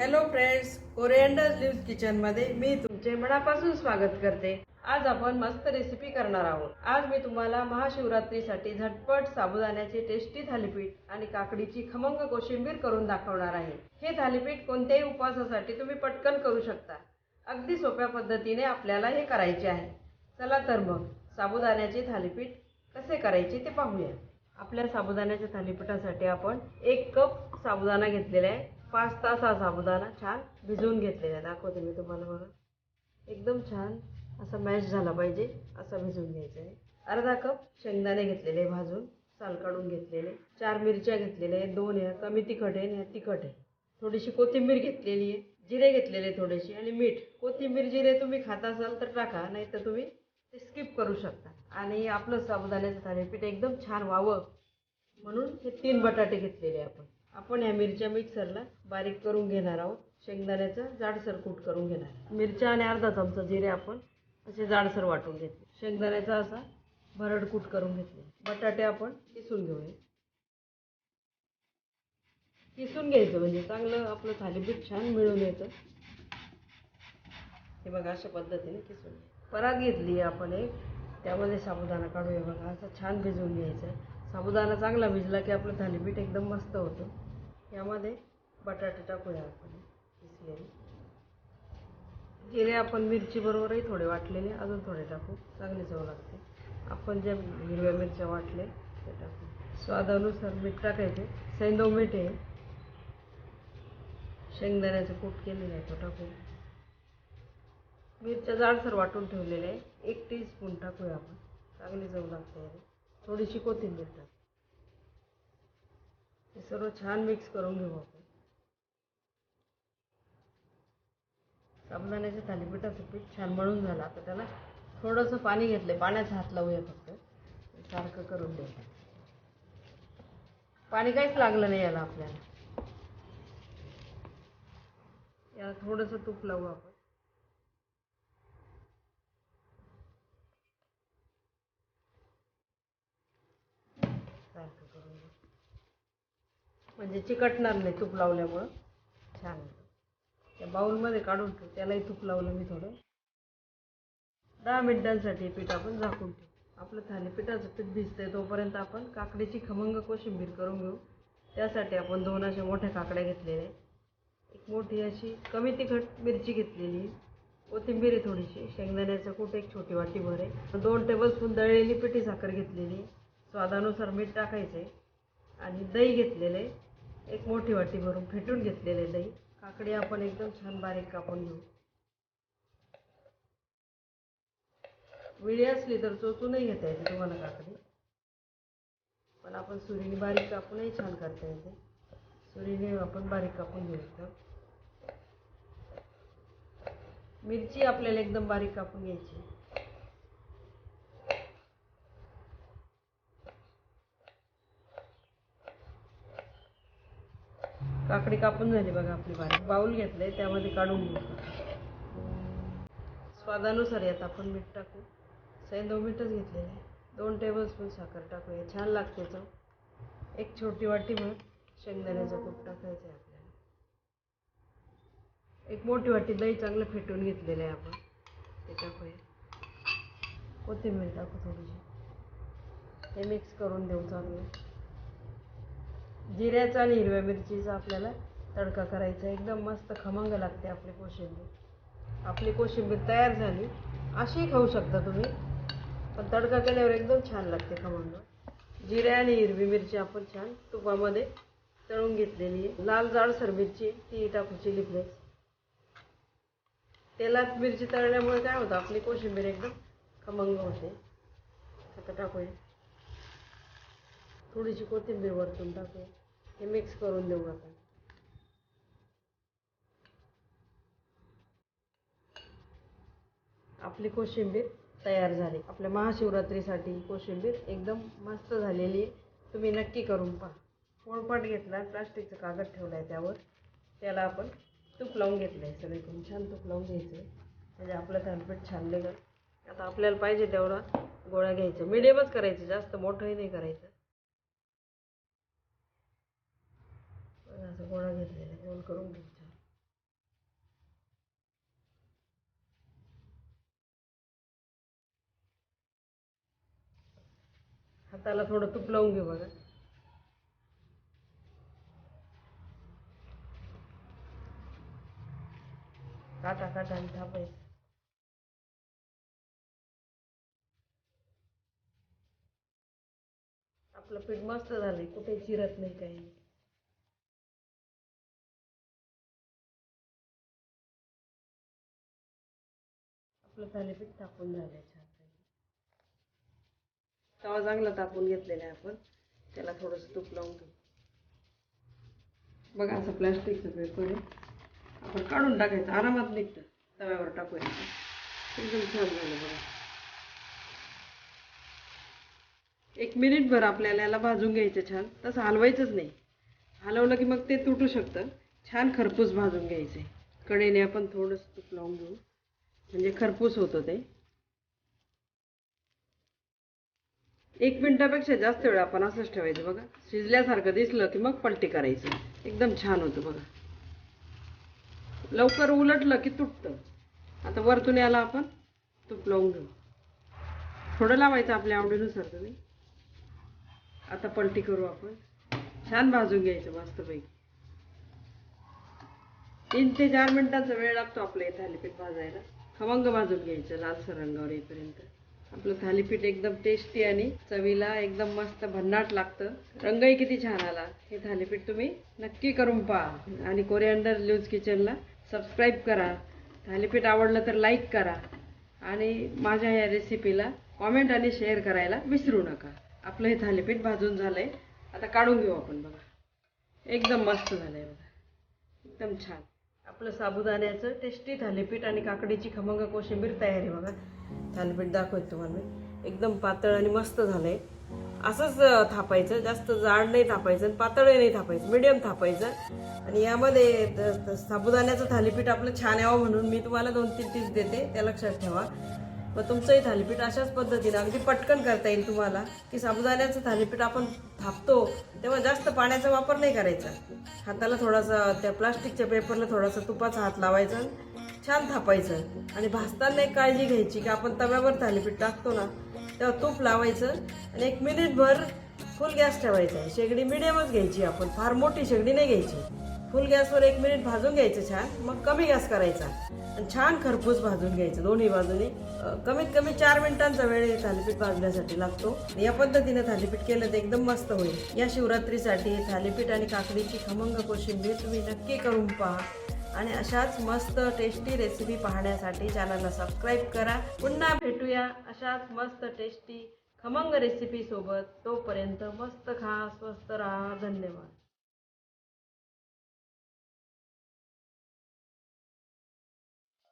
Hello friends coriander leave किचनमध्ये मी तुमचे मनापासून स्वागत करते. आज आपण मस्त रेसिपी करणार आहोत. आज मी तुम्हाला महाशिवरात्रीसाठी झटपट साबुदाण्याचे टेस्टी थालीपीठ आणि काकडीची खमंग कोशिंबीर करून दाखवणार आहे. हे थालीपीठ कोणत्याही उपवासासाठी तुम्ही पटकन करू शकता. अगदी सोप्या पद्धतीने आपल्याला हे करायचे आहे. चला तर मग साबुदाण्याचे थालीपीठ कसे करायचे ते पाहूया. आपल्या साबुदाण्याच्या थालीपीठासाठी आपण एक कप साबुदाणा घेतलेला आहे. पाच तास हा साबुदाणा छान भिजवून घेतलेला आहे. दाखवते मी तुम्हाला बघा. एकदम छान असा मॅश झाला पाहिजे असा भिजवून घ्यायचा आहे. अर्धा कप शेंगदाणे घेतलेले आहे भाजून साल काढून घेतलेले चार मिरच्या घेतलेल्या आहेत दोन या कमी तिखट आहे आणि तिखट आहे. थोडीशी कोथिंबीर घेतलेली आहे जिरे घेतलेले थोडेसे आणि मीठ. कोथिंबीर जिरे तुम्ही खात असाल तर टाका नाही तर तुम्ही ते स्किप करू शकता. आणि आपलं साबुदाण्याचं थालीपीठ एकदम छान व्हावं म्हणून हे तीन बटाटे घेतलेले आपण. आपण ह्या मिरच्या मिक्सरला बारीक करून घेणार आहोत. शेंगदाण्याचं जाडसर कूट करून घेणार मिरच्या आणि अर्धा चमचा जिरे आपण असे जाडसर वाटून घेतले. शेंगदाण्याचा असा भरड कूट करून घेतले. बटाटे आपण किसून घेऊया. किसून घ्यायचं म्हणजे चांगलं आपलं थालीपीठ छान मिळून येतं. हे बघा अशा पद्धतीने किसून परात घेतली आपण एक. त्यामध्ये साबुदाणा काढूया बघा. असं छान भिजवून घ्यायचं साबुदाणा चांगला भिजला की आपलं थालीपीठ एकदम मस्त होतं. यामध्ये बटाटे टाकूया आपण किसलेले. जिरे आपण मिरचीबरोबरही थोडे वाटलेले अजून थोडे टाकू. चांगली चव लागते. आपण ज्या हिरव्या मिरच्या वाटले ते टाकू. स्वादानुसार मीठ टाकायचे. सैंदव मीठ आहे. शेंगदाण्याचं कूट केलेलं आहे तो टाकू. मिरच्या जाडसर वाटून ठेवलेले आहे. एक टीस्पून टाकूया आपण. चांगली चव लागते थोडीशी कोथिंबीर टाकू. हे सर्व छान मिक्स करून घेऊ आपण. साबुदाण्याच्या थालीपीठाचं पीठ छान मळून झालं. आता त्याला थोडंसं पाणी घेतलं पाण्याचा हात लावूया फक्त. सारखं करून देऊ पाणी काहीच लागलं नाही याला आपल्याला. याला थोडंसं तूप लावू आपण. सारखं करून म्हणजे चिकटणार नाही तूप लावल्यामुळं. छान. त्या बाऊलमध्ये काढून ठेवू. त्यालाही तूप लावलं मी थोडं. दहा मिनिटांसाठी पीठ आपण झाकून ठेवू. आपलं थालीपीठाचं पीठ भिजतंय तोपर्यंत आपण काकडीची खमंग कोशिंबीर करून घेऊ. त्यासाठी आपण दोन अशा मोठ्या काकड्या घेतलेल्या आहेत. एक मोठी अशी कमी तिखट मिरची घेतलेली कोथिंबीर आहे थोडीशी. शेंगदाण्याचं कूट एक छोटी वाटी भर आहे. दोन टेबलस्पून दळलेली पिठी साखर घेतलेली स्वादानुसार मीठ टाकायचं आहे आणि दही घेतलेलं आहे. एक मोठी वाटी भरून फेटून घेतलेले दही. काकडी आपण एकदम छान बारीक कापून घेऊ. विळी असली तर चोचूनही घेता येते तुम्हाला काकडी. पण आपण सुरीने बारीक कापूनही छान करता येते. सुरीने आपण बारीक कापून घेऊ एकदम मिरची आपल्याला एकदम बारीक कापून घ्यायची काकडी कापून झाली बघा आपली बारीक बाऊल घेतलंय त्यामध्ये काढून घेऊ. स्वादानुसार यात आपण मीठ टाकू. सैंदव मीठच घेतलेले आहे. दोन टेबलस्पून साखर टाकूया. छान लागते चव. एक छोटी वाटी मग शेंगदाण्याचं कूप टाकायचं आहे आपल्याला. एक मोठी वाटी दही चांगलं फेटून घेतलेलं आहे आपण. ते टाकूया. कोथिंबीर टाकू थोडीशी. हे मिक्स करून देऊ चांगलं. जिऱ्याचा आणि हिरव्या मिरचीचा आपल्याला तडका करायचा एकदम मस्त खमंग लागते आपली कोशिंबीर. आपली कोशिंबीर तयार झाली. अशीही खाऊ शकता तुम्ही. पण तडका केल्यावर एकदम छान लागते खमंग. जिरे आणि हिरवी मिरची आपण छान तुपामध्ये तळून घेतलेली आहे. लाल जाडसर मिरची ती टाकू चिली फ्लेक्स. तेलात मिरची तळल्यामुळे काय होतं? आपली कोशिंबीर एकदम खमंग होते. आता टाकूया. थोडीशी कोथिंबीर वरतून टाकूया. हे मिक्स करून देऊ आपण. आपली कोशिंबीर तयार झाली. आपल्या महाशिवरात्रीसाठी कोशिंबीर एकदम मस्त झालेली आहे. तुम्ही नक्की करून पहा. पोळपाट घेतला प्लास्टिकचं कागद ठेवला आहे त्यावर. त्याला आपण तूप लावून घेतलं आहे सगळीकडून छान तूप लावून घ्यायचं आहे म्हणजे आपलं थालपीठ छान निघेल. आता आपल्याला पाहिजे तेवढा गोळा घ्यायचा. मिडियमच करायचं. जास्त मोठंही नाही करायचं. गोळा घेतलेला गोल करून घ्यायचा हाताला थोडं तूप लावून घेऊ बघा. काटा काटा आणि थापायचं आपलं पीठ मस्त झालंय. कुठे चिरत नाही काही. आपलं थालीपीठ तापून झालं छान तवा चांगला तापून घेतलेला आहे आपण. त्याला थोडंसं तूप लावून घेऊ. बघा असं प्लास्टिकचं पेपर आहे. आपण काढून टाकायचं. आरामात निघतं. तव्यावर टाकूया एकदम छान झालं बघा. एक मिनिटभर आपल्याला याला भाजून घ्यायचं छान. तसं हलवायचंच नाही. हलवलं की मग ते तुटू शकतं. छान खरपूस भाजून घ्यायचे. कडेने आपण थोडंसं तूप लावून घेऊ. म्हणजे खरपूस होतं ते एक मिनटापेक्षा जास्त वेळ आपण असंच ठेवायचं बघा. शिजल्यासारखं दिसलं की मग पलटी करायचं. एकदम छान होतं बघा. लवकर उलटलं की तुटतं. आता वरतून याला आपण तूप लावून घेऊ. थोडं लावायचं आपल्या आवडीनुसार तुम्ही. आता पलटी करू आपण. छान भाजून घ्यायचं मस्तपैकी. तीन ते चार मिनटाचा वेळ लागतो आपल्या थालीपीठ भाजायला. खमंग भाजून घ्यायचं लालसर रंगावर येईपर्यंत. आपलं थालीपीठ एकदम टेस्टी आणि चवीला एकदम मस्त भन्नाट लागतं. रंगही किती छान आला. हे थालीपीठ तुम्ही नक्की करून पहा. आणि कोरिअंडर न्यूज किचनला सबस्क्राईब करा. थालीपीठ आवडलं तर लाईक करा. आणि माझ्या या रेसिपीला कॉमेंट आणि शेअर करायला विसरू नका. आपलं हे थालीपीठ भाजून झालंय. आता काढून घेऊ आपण बघा. एकदम मस्त झालं आहे बघा. एकदम छान. आपलं साबुदाण्याचं टेस्टी थालीपीठ आणि काकडीची खमंग कोशिंबीर तयार आहे बघा. थालीपीठ दाखवत तुम्हाला मी. एकदम पातळ आणि मस्त झालंय. असंच थापायचं. जास्त जाड नाही थापायचं आणि पातळही नाही थापायचं. मिडियम थापायचं. आणि यामध्ये साबुदाण्याचं थालीपीठ आपलं छान यावं म्हणून मी तुम्हाला दोन तीन टिप्स देते. त्या लक्षात ठेवा. मग तुमचंही थालीपीठ अशाच पद्धतीनं अगदी पटकन करता येईल तुम्हाला की साबुदाण्याचं थालीपीठ आपण थापतो तेव्हा जास्त पाण्याचा वापर नाही करायचा. हाताला थोडासा त्या प्लास्टिकच्या पेपरला थोडासा तुपाचा हात लावायचा छान थापायचं. आणि भाजताना एक काळजी घ्यायची की आपण तव्यावर थालीपीठ टाकतो ना तेव्हा तूप लावायचं आणि एक मिनिटभर फुल गॅस ठेवायचा. आहे शेगडी मिडियमच घ्यायची आपण फार मोठी शेगडी नाही घ्यायची. फुल गॅसवर एक मिनिट भाजून घ्यायचं छान मग कमी गॅस करायचा. आणि छान खरपूस भाजून घ्यायचं दोन्ही बाजूने. कमीत कमी चार मिनिटांचा वेळ थालीपीठ भाजण्यासाठी लागतो. या पद्धतीने थालीपीठ केलं तर एकदम मस्त होईल. या शिवरात्रीसाठी थालीपीठ आणि काकडीची खमंग कोशिंबीर तुम्ही नक्की करून पहा. आणि अशाच मस्त टेस्टी रेसिपी पाहण्यासाठी चॅनलला सबस्क्राईब करा. पुन्हा भेटूया अशाच मस्त टेस्टी खमंग रेसिपी सोबत. तोपर्यंत मस्त खा स्वस्त राहा. धन्यवाद.